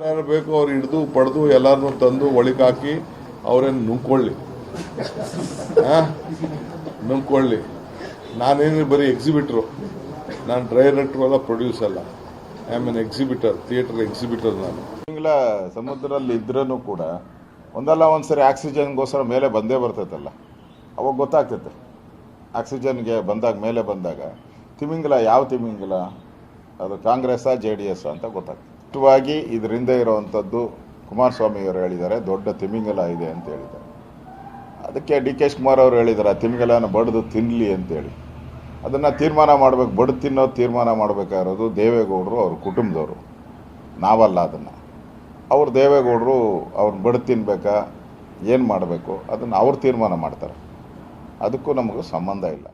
ಯಾರ್ಯಾರು ಬೇಕು ಅವ್ರು ಹಿಡಿದು ಪಡೆದು ಎಲ್ಲರನ್ನೂ ತಂದು ಒಳಿಕಾಕಿ ಅವ್ರೇನು ನುಂಗ್ಕೊಳ್ಳಿ. ಆ? ನುಂಗ್ಕೊಳ್ಳಿ. ನಾನೇನು ಬರೀ ಎಕ್ಸಿಬಿಟ್ರು ನಾನು ಡೈರೆಕ್ಟ್ರು ಅಲ್ಲ ಪ್ರೊಡ್ಯೂಸ್ ಅಲ್ಲ. I am an exhibitor theatre exhibitor ನಾನು. ತಿಂಗಳ ಸಮುದ್ರದಲ್ಲಿ ಇದ್ರೂ ಕೂಡ ಒಂದಲ್ಲ ಒಂದು ಸರಿ ಆಕ್ಸಿಜನ್ಗೋಸ್ಕರ ಮೇಲೆ ಬಂದೇ ಬರ್ತೈತಲ್ಲ. ಅವಾಗ ಗೊತ್ತಾಗ್ತೈತೆ. ಆಕ್ಸಿಜನ್ಗೆ ಬಂದಾಗ, ಮೇಲೆ ಬಂದಾಗ, ತಿಮಿಂಗಲ, ಯಾವ ತಿಮಿಂಗಲ? ಅದು ಕಾಂಗ್ರೆಸ್ಸಾ, ಜೆ ಡಿ ಎಸ್ ಅಂತ ಗೊತ್ತಾಗ್ತದೆ ಮುಖ್ಯವಾಗಿ ಇದರಿಂದ ಇರುವಂಥದ್ದು ಕುಮಾರಸ್ವಾಮಿಯವರು ಹೇಳಿದ್ದಾರೆ, ದೊಡ್ಡ ತಿಮಿಂಗಲ ಇದೆ ಅಂತ ಹೇಳಿದ್ದಾರೆ. ಅದಕ್ಕೆ ಡಿ ಕೆ ಕುಮಾರ್ ಅವರು ಹೇಳಿದ್ದಾರೆ ಆ ತಿಮಿಂಗಲನ ಬಡಿದು ತಿನ್ನಲಿ ಅಂತೇಳಿ. ಅದನ್ನು ತೀರ್ಮಾನ ಮಾಡಬೇಕು, ಬಡ್ದು ತಿನ್ನೋದು ತೀರ್ಮಾನ ಮಾಡಬೇಕಾಗಿರೋದು ದೇವೇಗೌಡರು ಅವ್ರ ಕುಟುಂಬದವರು. ನಾವಲ್ಲ ಅದನ್ನು. ಅವ್ರು ದೇವೇಗೌಡರು ಅವ್ರನ್ನ ಬಡ್ದು ತಿನ್ಬೇಕಾ, ಏನು ಮಾಡಬೇಕು, ಅದನ್ನು ಅವ್ರು ತೀರ್ಮಾನ ಮಾಡ್ತಾರೆ. ಅದಕ್ಕೂ ನಮಗೂ ಸಂಬಂಧ ಇಲ್ಲ.